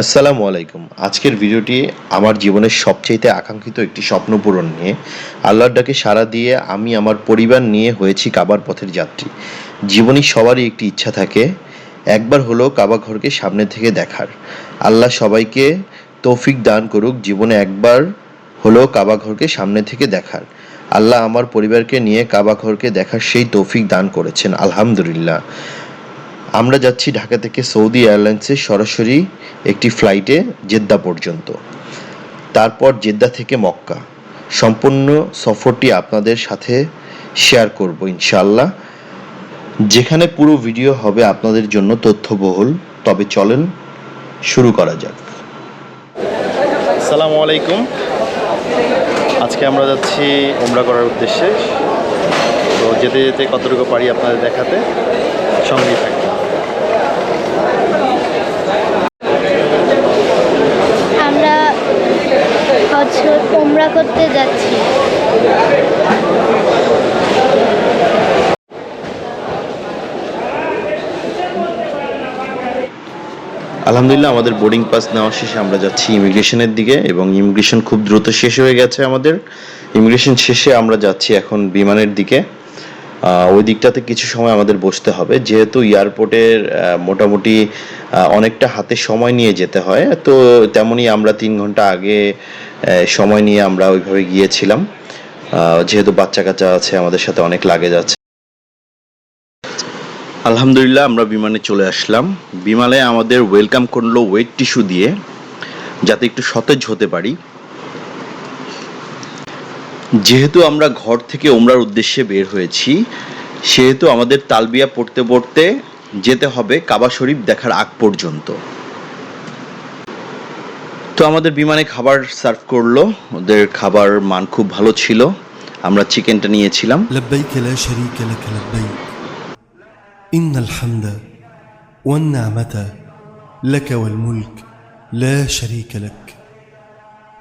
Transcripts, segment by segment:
আসসালামু আলাইকুম। আজকের ভিডিওটি আমার জীবনের সবচাইতে আকাঙ্ক্ষিত একটি স্বপ্ন পূরণ নিয়ে। আল্লাহর ডাকে সাড়া দিয়ে আমি আমার পরিবার নিয়ে হয়েছি কাবার পথের যাত্রী। জীবনে সবারই একটি ইচ্ছা থাকে, একবার হলেও কাবা ঘরকে সামনে থেকে দেখার। আল্লাহ সবাইকে তৌফিক দান করুক, জীবনে একবার হলেও কাবা ঘরকে সামনে থেকে দেখার। আল্লাহ আমার পরিবারকে নিয়ে কাবা ঘরকে দেখার সেই তৌফিক দান করেছেন, আলহামদুলিল্লাহ। আমরা যাচ্ছি ঢাকা থেকে সৌদি এয়ারলাইন্সে সরাসরি একটি ফ্লাইটে জেদ্দা পর্যন্ত। তারপর জেদ্দা থেকে মক্কা। সম্পূর্ণ সফরটি আপনাদের সাথে শেয়ার করব ইনশাল্লাহ যেখানে পুরো ভিডিও হবে আপনাদের জন্য তথ্যবহুল। তবে চলেন শুরু করা যাক। আসসালামু আলাইকুম। আজকে আমরা যাচ্ছি ওমরা করার উদ্দেশ্যে। তো যেতে যেতে কতটুকু পারি আপনাদের দেখাতে? সঙ্গেই থাকবে আমরা বছর ওমরা করতে যাচ্ছি। আলহামদুলিল্লাহ, আমাদের বোর্ডিং পাস নেওয়া শেষে আমরা যাচ্ছি ইমিগ্রেশনের দিকে এবং ইমিগ্রেশন খুব দ্রুত শেষ হয়ে গেছে আমাদের। ইমিগ্রেশন শেষে আমরা যাচ্ছি এখন বিমানের দিকে। ওই দিকটাতে কিছু সময় আমাদের বসতে হবে। যেহেতু এয়ারপোর্টের মোটামুটি অনেকটা হাতে সময় নিয়ে যেতে হয়, তো তেমনই আমরা তিন ঘণ্টা আগে সময় নিয়ে আমরা ওইভাবে গিয়েছিলাম। যেহেতু বাচ্চা কাচ্চা আছে, আমাদের সাথে অনেক লাগেজ আছে। আলহামদুলিল্লাহ, আমরা বিমানে চলে আসলাম। বিমানে আমাদের ওয়েলকাম করল ওয়েট টিস্যু দিয়ে, যাতে একটু সতেজ হতে পারি। যেহেতু আমরা ঘর থেকে ওমরার উদ্দেশ্যে বের হয়েছি, সেহেতু আমাদের তালবিয়া পড়তে পড়তে যেতে হবে কাবা শরীফ দেখার আগ পর্যন্ত। তো আমাদের বিমানে খাবার সার্ভ করলো ওদের খাবার মান খুব ভালো ছিল আমরা চিকেনটা নিয়েছিলাম لبيك لا شريك لك لبيك إن الحمد والنعمة لك والملك لا شريك لك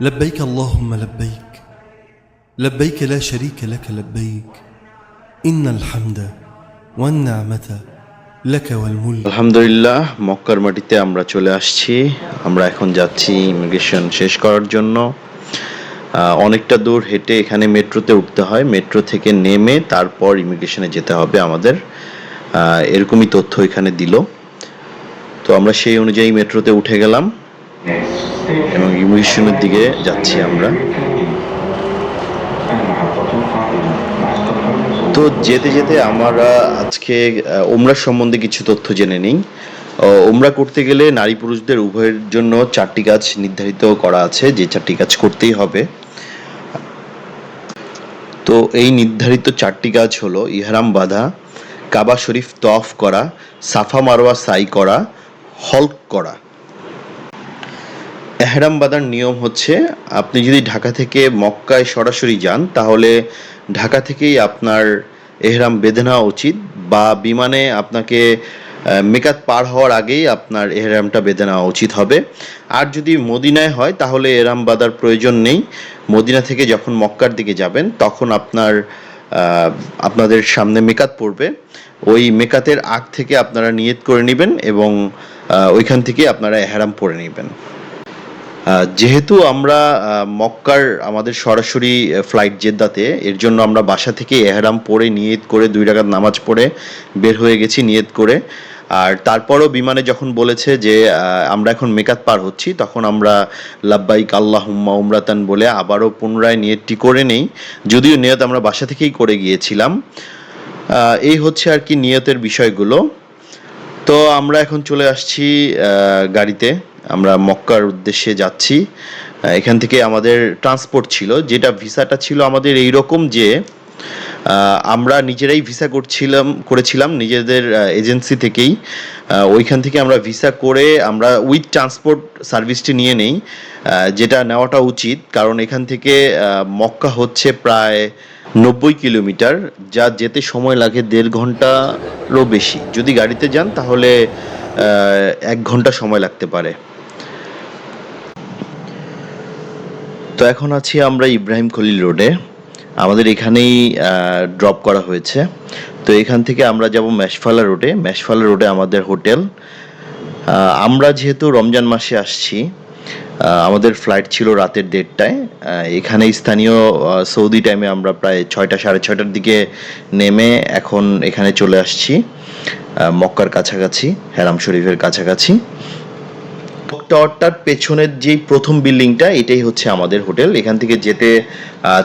لبيك اللهم لبيك لبيك لا شريك لك لبيك إن الحمد والنعمة لك والملك আলহামদুলিল্লাহ, মক্কার মাটিতে আমরা চলে আসছি। আমরা এখন যাচ্ছি ইমিগ্রেশন শেষ করার জন্য। অনেকটা দূর হেঁটে এখানে মেট্রোতে উঠতে হয়। মেট্রো থেকে নেমে তারপর ইমিগ্রেশনে যেতে হবে আমাদের। এরকমই তথ্য এখানে দিল। তো আমরা সেই অনুযায়ী মেট্রোতে উঠে গেলাম এবং ইমিগ্রেশনের দিকে যাচ্ছি আমরা। তো যেতে যেতে আমরা আজকে ওমরা সম্বন্ধে কিছু তথ্য জেনে নিই। ওমরা করতে গেলে নারী পুরুষদের উভয়ের জন্য চারটি কাজ নির্ধারিত করা আছে, যে চারটি কাজ করতেই হবে। তো এই নির্ধারিত চারটি কাজ হলো ইহারাম বাঁধা, কাবা শরীফ তফ করা, সাফা মারোয়া সাই করা, হল্ক করা। এহরাম বাঁধার নিয়ম হচ্ছে, আপনি যদি ঢাকা থেকে মক্কায় সরাসরি যান, তাহলে ঢাকা থেকেই আপনার এহরাম বেঁধে নেওয়া উচিত বা বিমানে আপনাকে মেকাত পার হওয়ার আগেই আপনার এহরামটা বেঁধে নেওয়া উচিত হবে। আর যদি মদিনায় হয়, তাহলে এহরাম বাঁধার প্রয়োজন নেই। মদিনা থেকে যখন মক্কার দিকে যাবেন, তখন আপনার আপনাদের সামনে মেকাত পড়বে। ওই মেকাতের আগ থেকে আপনারা নিয়ত করে নেবেন এবং ওইখান থেকে আপনারা এহরাম পরে নেবেন। যেহেতু আমরা মক্কার আমাদের সরাসরি ফ্লাইট জেদ্দাতে, এর জন্য আমরা বাসা থেকে এহরাম পরে নিয়ত করে দুই রাকাত নামাজ পড়ে বের হয়ে গেছি নিয়ত করে। আর তারপরও বিমানে যখন বলেছে যে আমরা এখন মেকাত পার হচ্ছি, তখন আমরা লাব্বাই লাব্বাইক আল্লাহুম্মা উমরাতান বলে আবারও পুনরায় নিয়তটি করে নেই। যদিও নিয়ত আমরা বাসা থেকেই করে গিয়েছিলাম। এই হচ্ছে আর কি নিয়তের বিষয়গুলো। তো আমরা এখন চলে আসছি গাড়িতে। আমরা মক্কার উদ্দেশ্যে যাচ্ছি। এখান থেকে আমাদের ট্রান্সপোর্ট ছিল। যেটা ভিসাটা ছিল আমাদের এই রকম যে আমরা নিজেরাই ভিসা করছিলাম, করেছিলাম, নিজেদের এজেন্সি থেকেই। ওইখান থেকে আমরা ভিসা করে আমরা উইথ ট্রান্সপোর্ট সার্ভিসটি নিয়ে নেই। যেটা নেওয়াটা উচিত, কারণ এখান থেকে মক্কা হচ্ছে প্রায় নব্বই কিলোমিটার, যা যেতে সময় লাগে দেড় ঘন্টারও বেশি। যদি গাড়িতে যান তাহলে এক ঘণ্টা সময় লাগতে পারে। তো এখন আছি আমরা ইব্রাহিম খলিল রোডে আমাদের এখানেই ড্রপ করা হয়েছে। তো এখান থেকে আমরা যাব ম্যাশফালা রোডে ম্যাশফালা রোডে আমাদের হোটেল। আমরা যেহেতু রমজান মাসে আসছি আমাদের ফ্লাইট ছিল রাতের দেড়টায়। এখানে স্থানীয় সৌদি টাইমে আমরা প্রায় ছয়টা, সাড়ে ছয়টার দিকে নেমে এখন এখানে চলে আসছি। মক্কার কাছাকাছি, হেরাম শরীফের কাছাকাছি। টাওয়ারটার পেছনের যেই প্রথম বিল্ডিংটা এটাই হচ্ছে আমাদের হোটেল। এখান থেকে যেতে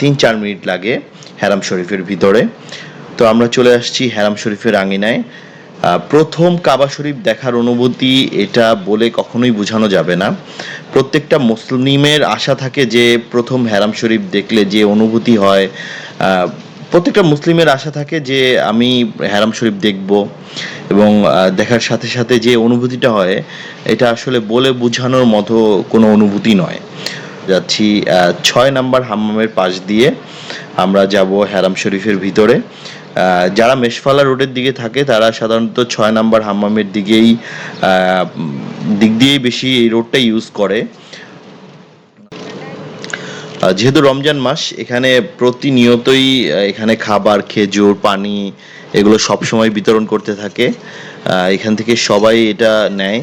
তিন চার মিনিট লাগে হ্যারাম শরীফের ভিতরে। তো আমরা চলে আসছি হ্যারাম শরীফের আঙিনায়। প্রথম কাবা শরীফ দেখার অনুভূতি এটা বলে কখনোই বোঝানো যাবে না। প্রত্যেকটা মুসলিমের আশা থাকে যে প্রথম হ্যারাম শরীফ দেখলে যে অনুভূতি হয় প্রত্যেকটা মুসলিমের আশা থাকে যে আমি হ্যারাম শরীফ দেখব এবং দেখার সাথে সাথে যে অনুভূতিটা হয়, এটা আসলে বলে বোঝানোর মতো কোনো অনুভূতি নয়। যাচ্ছি ছয় নাম্বার হাম্মামের পাশ দিয়ে আমরা যাব হ্যারাম শরীফের ভিতরে। যারা মেশফালা রোডের দিকে থাকে, তারা সাধারণত ছয় নাম্বার হাম্মামের দিকেই দিক দিয়েই বেশি এই রোডটা ইউজ করে। যেহেতু রমজান মাস, এখানে প্রতিনিয়তই এখানে খাবার, খেজুর, পানি, এগুলো সব সময় বিতরণ করতে থাকে। এখান থেকে সবাই এটা নেয়।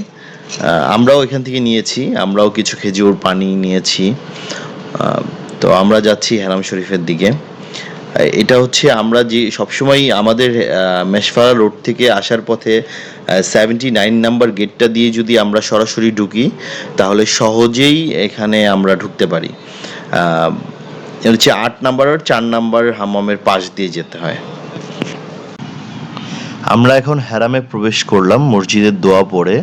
আমরাও এখান থেকে নিয়েছি, আমরাও কিছু খেজুর, পানি নিয়েছি। তো আমরা যাচ্ছি হেরাম শরীফের দিকে। এটা হচ্ছে আমরা যে সবসময় আমাদের মেশফারা রোড থেকে আসার পথে সেভেন্টি নাইন নাম্বার গেটটা দিয়ে যদি আমরা সরাসরি ঢুকি, তাহলে সহজেই এখানে আমরা ঢুকতে পারি। হচ্ছে আট নাম্বার আর চার নাম্বার হাম্মামের পাশ দিয়ে যেতে হয়। আমরা এখন হেরামে প্রবেশ করলাম, মসজিদের দোয়া পড়ে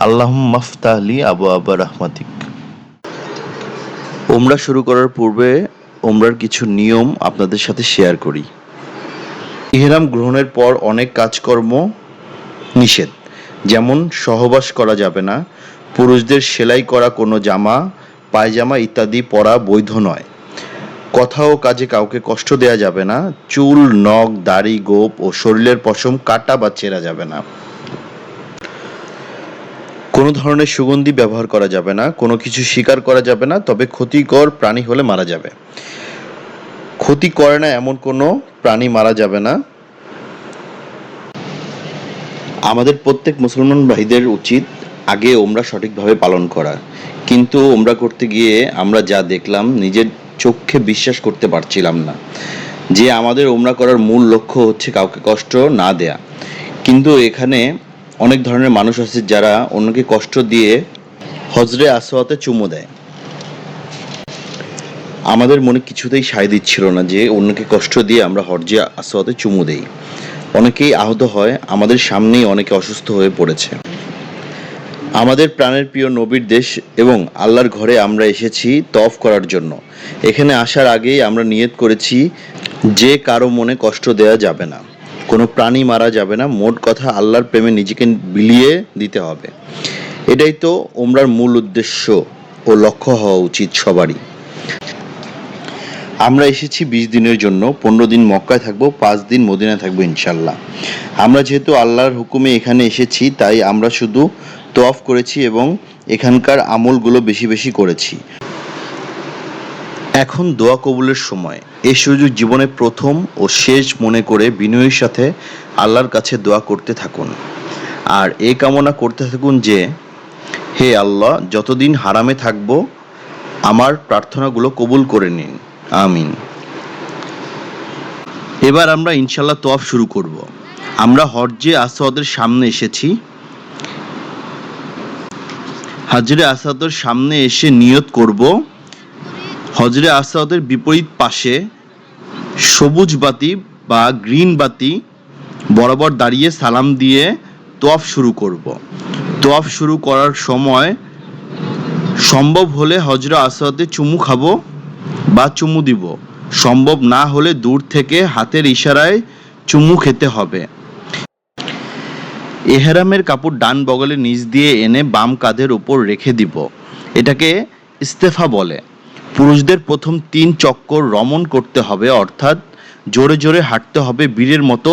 আল্লাহ মাফতাহলি আবু আবা রহমাতিক। ওমরা শুরু করার পূর্বে ওমরার কিছু নিয়ম আপনাদের সাথে শেয়ার করি। ইহরাম গ্রহণের পর অনেক কাজকর্ম নিষেধ। যেমন সহবাস করা যাবে না, পুরুষদের সেলাই করা কোনো জামা পায়জামা ইত্যাদি পরা বৈধ নয়। কথা ও কাজে কাউকে কষ্ট দেয়া যাবে না। চুল, নখ, দাড়ি, গোপ ও শরীরের পশম কাটা বা চেরা যাবে না। কোনো ধরনের সুগন্ধি ব্যবহার করা যাবে না। কোনো কিছু শিকার করা যাবে না। তবে ক্ষতিকর প্রাণী হলে মারা যাবে। ক্ষতি করে না এমন কোনো প্রাণী মারা যাবে না। আমাদের প্রত্যেক মুসলমান ভাইদের উচিত আগে ওমরা সঠিকভাবে পালন করা। কিন্তু ওমরা করতে গিয়ে আমরা যা দেখলাম, নিজের চোখে বিশ্বাস করতে পারছিলাম না যে আমাদের ওমরা করার মূল লক্ষ্য হচ্ছে কাউকে কষ্ট না দেয়া। কিন্তু এখানে অনেক ধরনের মানুষ আছে যারা অন্যকে কষ্ট দিয়ে হজরে আসওয়াতে চুমু দেয়। আমাদের মনে কিছুতেই সায় দিচ্ছিল না যে অন্যকে কষ্ট দিয়ে আমরা হরজে আসওয়াতে চুমু দেই। অনেকেই আহত হয়, আমাদের সামনেই অনেকে অসুস্থ হয়ে পড়েছে। আমাদের প্রাণের প্রিয় নবীর দেশ এবং আল্লাহর ঘরে আমরা এসেছি তফ করার জন্য। এখানে আসার আগেই আমরা নিয়ত করেছি, যে কারও মনে কষ্ট দেওয়া যাবে না। কোনো প্রাণী মারা যাবে না, মোট কথা আল্লাহর প্রেমে নিজেকে বিলিয়ে দিতে হবে। এটাই তো ওমরার মূল উদ্দেশ্য ও লক্ষ্য হওয়া উচিত সবারই। আমরা এসেছি বিশ দিনের জন্য, পনেরো দিন মক্কায় থাকব, পাঁচ দিন মদিনায় থাকব ইনশাল্লাহ আমরা যেহেতু আল্লাহর হুকুমে এখানে এসেছি, তাই আমরা শুধু তোয়াফ করেছি এবং এখানকার আমলগুলো বেশি বেশি করেছি। এখন দোয়া কবুলের সময়। এই সুযোগ জীবনে প্রথম ও শেষ মনে করে বিনয়ের সাথে আল্লাহর কাছে দোয়া করতে থাকুন। আর এই কামনা করতে থাকুন যে, হে আল্লাহ, যতদিন হারামে থাকব, আমার প্রার্থনাগুলো কবুল করে নিন। আমিন। এবার আমরা ইনশাল্লাহ তোয়াফ শুরু করব। আমরা হজ্জে আসাদের সামনে এসেছি। হাজরে আসাদের সামনে এসে নিয়ত করব। হজরে আসাদের বিপরীত পাশে সবুজ বাতি বা গ্রিন বাতি বরাবর দাঁড়িয়ে সালাম দিয়ে তোয়াফ শুরু করব। তোয়াফ শুরু করার সময় সম্ভব হলে হজরা আসাদে চুমু খাব। বা চুমু দিব। সম্ভব না হলে দূর থেকে হাতের ইশারায় চুমু খেতে হবে। এহেরামের কাপড় ডান বগলে নিচ দিয়ে এনে বাম কাঁধের উপর রেখে দিব। এটাকে ইস্তেফা বলে। পুরুষদের প্রথম তিন চক্কর রমন করতে হবে, অর্থাৎ জোরে জোরে হাঁটতে হবে, বীরের মতো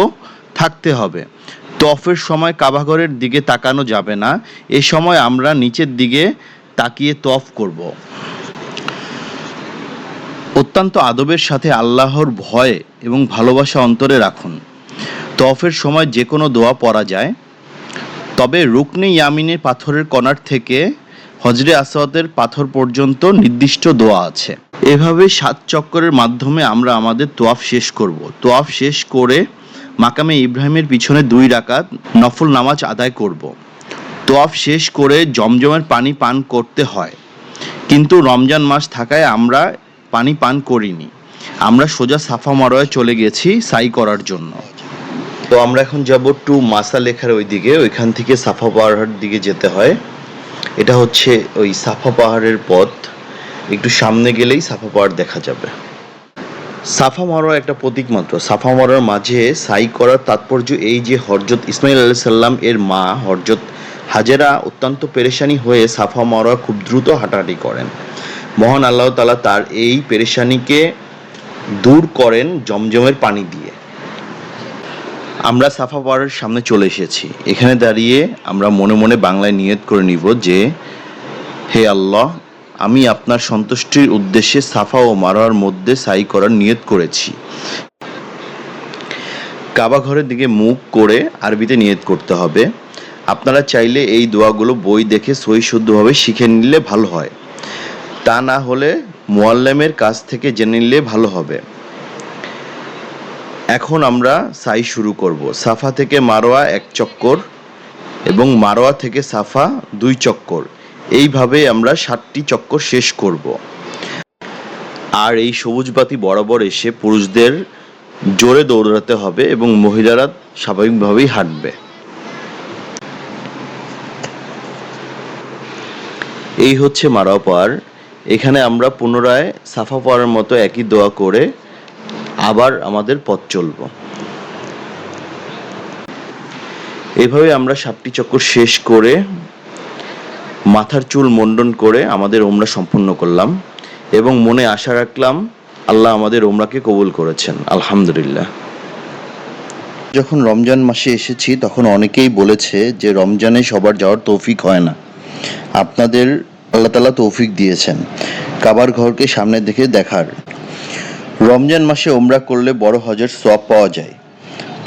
থাকতে হবে। তফের সময় কাবাঘরের দিকে তাকানো যাবে না। এ সময় আমরা নিচের দিকে তাকিয়ে তফ করব। অত্যন্ত আদবের সাথে আল্লাহর ভয় এবং ভালোবাসা অন্তরে রাখুন। তফের সময় যে কোনো দোয়া পড়া যায়। তবে রুকনে ইয়ামিনে পাথরের কণার থেকে হজরে আসওয়াদের পাথর পর্যন্ত নির্দিষ্ট দোয়া আছে। এভাবে সাত চক্করের মাধ্যমে আমরা আমাদের তোয়াফ শেষ করব। তোয়াফ শেষ করে মাকামে ইব্রাহিমের পিছনে দুই রাকাত নফল নামাজ আদায় করব। তোয়াফ শেষ করে জমজমের পানি পান করতে হয়। কিন্তু রমজান মাস থাকায় আমরা পানি পান করিনি। আমরা সোজা সাফা মারোয় চলে গেছি সাই করার জন্য। তো আমরা এখন যাব টু মাসা লেখার ওই দিকে ওইখান থেকে সাফা পাহাড়ের দিকে যেতে হয়। এটা হচ্ছে ওই সাফা পাহাড়ের পথ। একটু সামনে গেলেই সাফা পাহাড় দেখা যাবে। সাফা মারোয়া একটা প্রতীক মাত্র। সাফা মারার মাঝে সাই করার তাৎপর্য এই যে হরজত ইসমাইল আলাইহিস সাল্লাম এর মা, হরজত হাজেরা অত্যন্ত পেরেশানি হয়ে সাফা মারোয়া খুব দ্রুত হাঁটাহাঁটি করেন। মহান আল্লাহ তালা তার এই পেরেশানিকে দূর করেন জমজমের পানি দিয়ে। আমরা সাফা পাহাড়ের সামনে চলে এসেছি। এখানে দাঁড়িয়ে আমরা মনে মনে বাংলায় নিয়ত করে নিব যে, হে আল্লাহ, আমি আপনার সন্তুষ্টির উদ্দেশ্যে সাফা ও মারোয়ার মধ্যে সাই করার নিয়ত করেছি। কাবা ঘরের দিকে মুখ করে আরবিতে নিয়ত করতে হবে। আপনারা চাইলে এই দোয়াগুলো বই দেখে সই শুদ্ধভাবে শিখে নিলে ভালো হয়। তা না হলে মোয়াল্লেমের কাছ থেকে জেনে নিলে ভালো হবে। এখন আমরা সাই শুরু করব। সাফা থেকে মারোয়া এক চক্কর এবং মারোয়া থেকে সাফা দুই চক্কর। এইভাবে আমরা সাতটি চক্কর শেষ করব। আর এই সবুজ বাতি বরাবর এসে পুরুষদের জোরে দৌড়াতে হবে এবং মহিলারা স্বাভাবিকভাবেই হাঁটবে। এই হচ্ছে মারাও পার এখানে আমরা পুনরায় সাফা পাওয়ার মতো একই দোয়া করে আবার আমাদের পথ চলব। এভাবে আমরা সাপটি চক্কর শেষ করে মাথার চুল মণ্ডন করে আমাদের ওমরা সম্পূর্ণ করলাম এবং মনে আশা রাখলাম আল্লাহ আমাদের ওমরাকে কবুল করেছেন। আলহামদুলিল্লাহ। যখন রমজান মাসে এসেছি, তখন অনেকেই বলেছে যে রমজানে সবার যাওয়ার তৌফিক হয় না। আপনাদের আল্লাহ তালা তৌফিক দিয়েছেন কাবার ঘরকে সামনে দেখে দেখার। রমজান মাসে ওমরা করলে বড় হজের সব পাওয়া যায়।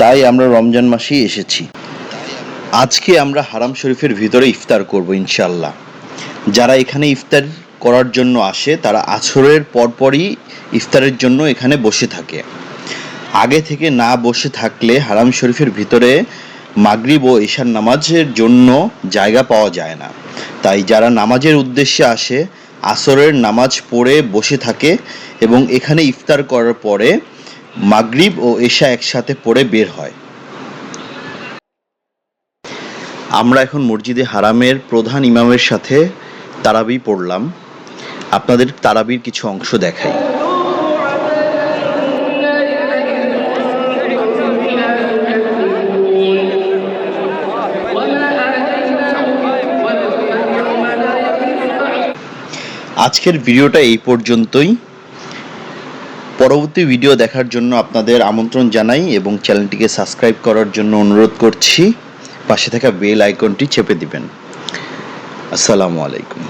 তাই আমরা রমজান মাসেই এসেছি। আজকে আমরা হারাম শরীফের ভিতরে ইফতার করব ইনশাল্লাহ যারা এখানে ইফতার করার জন্য আসে, তারা আছরের পরপরই ইফতারের জন্য এখানে বসে থাকে। আগে থেকে না বসে থাকলে হারাম শরীফের ভিতরে মাগরিব ও ঈশার নামাজের জন্য জায়গা পাওয়া যায় না। তাই যারা নামাজের উদ্দেশ্যে আসে, আসরের নামাজ পড়ে বসে থাকে এবং এখানে ইফতার করার পরে মাগরিব ও এশা একসাথে পড়ে বের হয়। আমরা এখন মসজিদে হারামের প্রধান ইমামের সাথে তারাবি পড়লাম। আপনাদের তারাবির কিছু অংশ দেখাই। আজকের ভিডিওটা এই পর্যন্তই। পরবর্তী ভিডিও দেখার জন্য আপনাদের আমন্ত্রণ জানাই এবং চ্যানেলটিকে সাবস্ক্রাইব করার জন্য অনুরোধ করছি। পাশে থাকা বেল আইকনটি চেপে দিবেন। আসসালামু আলাইকুম।